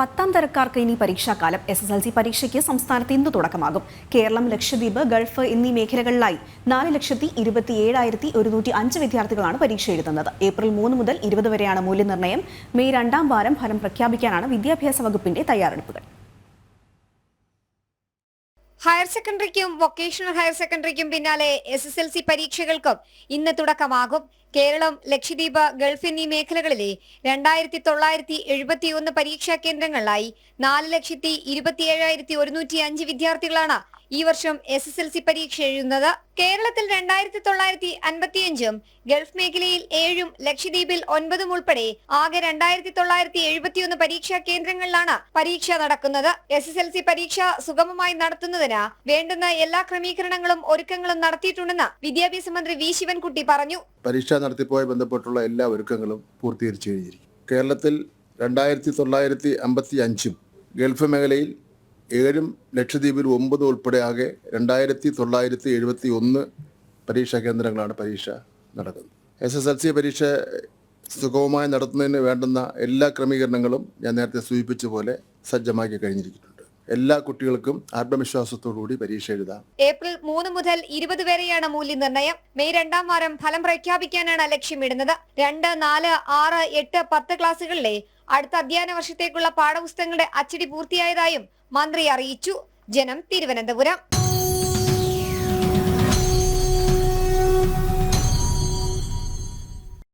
പത്താം തരക്കാർക്ക് ഇനി പരീക്ഷാകാലം. എസ് എസ് എൽ സി പരീക്ഷയ്ക്ക് സംസ്ഥാനത്ത് ഇന്ന് തുടക്കമാകും. കേരളം ലക്ഷദ്വീപ് ഗൾഫ് എന്നീ മേഖലകളിലായി നാല് ലക്ഷത്തി ഇരുപത്തി ഏഴായിരത്തി ഒരുന്നൂറ്റി അഞ്ച് വിദ്യാർത്ഥികളാണ് പരീക്ഷ എഴുതുന്നത്. ഏപ്രിൽ മൂന്ന് മുതൽ ഇരുപത് വരെയാണ് മൂല്യനിർണയം. മെയ് രണ്ടാം വാരം ഫലം പ്രഖ്യാപിക്കാനാണ് വിദ്യാഭ്യാസ വകുപ്പിന്റെ തയ്യാറെടുപ്പുകൾ. ഹയർ സെക്കൻഡറിക്കും വൊക്കേഷണൽ ഹയർ സെക്കൻഡറിക്കും പിന്നാലെ എസ് എസ് എൽ സി പരീക്ഷകൾക്കും ഇന്ന് തുടക്കമാകും. കേരളം ലക്ഷദ്വീപ് ഗൾഫ് എന്നീ മേഖലകളിലെ രണ്ടായിരത്തി തൊള്ളായിരത്തി എഴുപത്തിയൊന്ന് പരീക്ഷാ കേന്ദ്രങ്ങളിലായി നാല് ലക്ഷത്തി ഇരുപത്തിയേഴായിരത്തി ഒരുന്നൂറ്റി അഞ്ച് വിദ്യാർത്ഥികളാണ് ഈ വർഷം എസ് എസ് എൽ സി പരീക്ഷ എഴുതുന്നത് കേരളത്തിൽ രണ്ടായിരത്തി തൊള്ളായിരത്തി അൻപത്തിയഞ്ചും ഗൾഫ് മേഖലയിൽ ഏഴും ലക്ഷദ്വീപിൽ ഒൻപതും ഉൾപ്പെടെ ആകെ രണ്ടായിരത്തി തൊള്ളായിരത്തി എഴുപത്തിയൊന്ന് പരീക്ഷാ കേന്ദ്രങ്ങളിലാണ് പരീക്ഷ നടക്കുന്നത്. എസ് എസ് എൽ സി പരീക്ഷ സുഗമമായി നടത്തുന്നതിന് വേണ്ടുന്ന എല്ലാ ക്രമീകരണങ്ങളും ഒരുക്കങ്ങളും നടത്തിയിട്ടുണ്ടെന്ന് വിദ്യാഭ്യാസ മന്ത്രി വി ശിവൻകുട്ടി പറഞ്ഞു. പരീക്ഷാ നടത്തിപ്പുമായി ബന്ധപ്പെട്ടുള്ള എല്ലാ ഒരുക്കങ്ങളും പൂർത്തീകരിച്ചു കഴിഞ്ഞിരിക്കും കേരളത്തിൽ രണ്ടായിരത്തി തൊള്ളായിരത്തി അമ്പത്തി അഞ്ചും ഗൾഫ് മേഖലയിൽ ഏഴും ലക്ഷദ്വീപിൽ ഒമ്പത് ഉൾപ്പെടെ ആകെ രണ്ടായിരത്തി തൊള്ളായിരത്തി എഴുപത്തി ഒന്ന് പരീക്ഷാ കേന്ദ്രങ്ങളാണ് പരീക്ഷ നടക്കുന്നത്. എസ് എസ് എൽ സി പരീക്ഷ സുഗമമായി നടത്തുന്നതിന് വേണ്ടുന്ന എല്ലാ ക്രമീകരണങ്ങളും ഞാൻ നേരത്തെ സൂചിപ്പിച്ച പോലെ സജ്ജമാക്കി കഴിഞ്ഞിരിക്കുന്നുണ്ട് എല്ലാ കുട്ടികൾക്കും ആത്മവിശ്വാസത്തോടുകൂടി പരീക്ഷ എഴുതാം. ഏപ്രിൽ മൂന്ന് മുതൽ ഇരുപത് വരെയാണ് മൂല്യനിർണയം. മെയ് രണ്ടാം വാരം ഫലം പ്രഖ്യാപിക്കാനാണ് ലക്ഷ്യമിടുന്നത്. രണ്ട് നാല് ആറ് എട്ട് പത്ത് ക്ലാസ്സുകളിലെ അടുത്ത അധ്യയന വർഷത്തേക്കുള്ള പാഠപുസ്തകങ്ങളുടെ അച്ചടി പൂർത്തിയായതായും മന്ത്രി അറിയിച്ചു. ജനം തിരുവനന്തപുരം.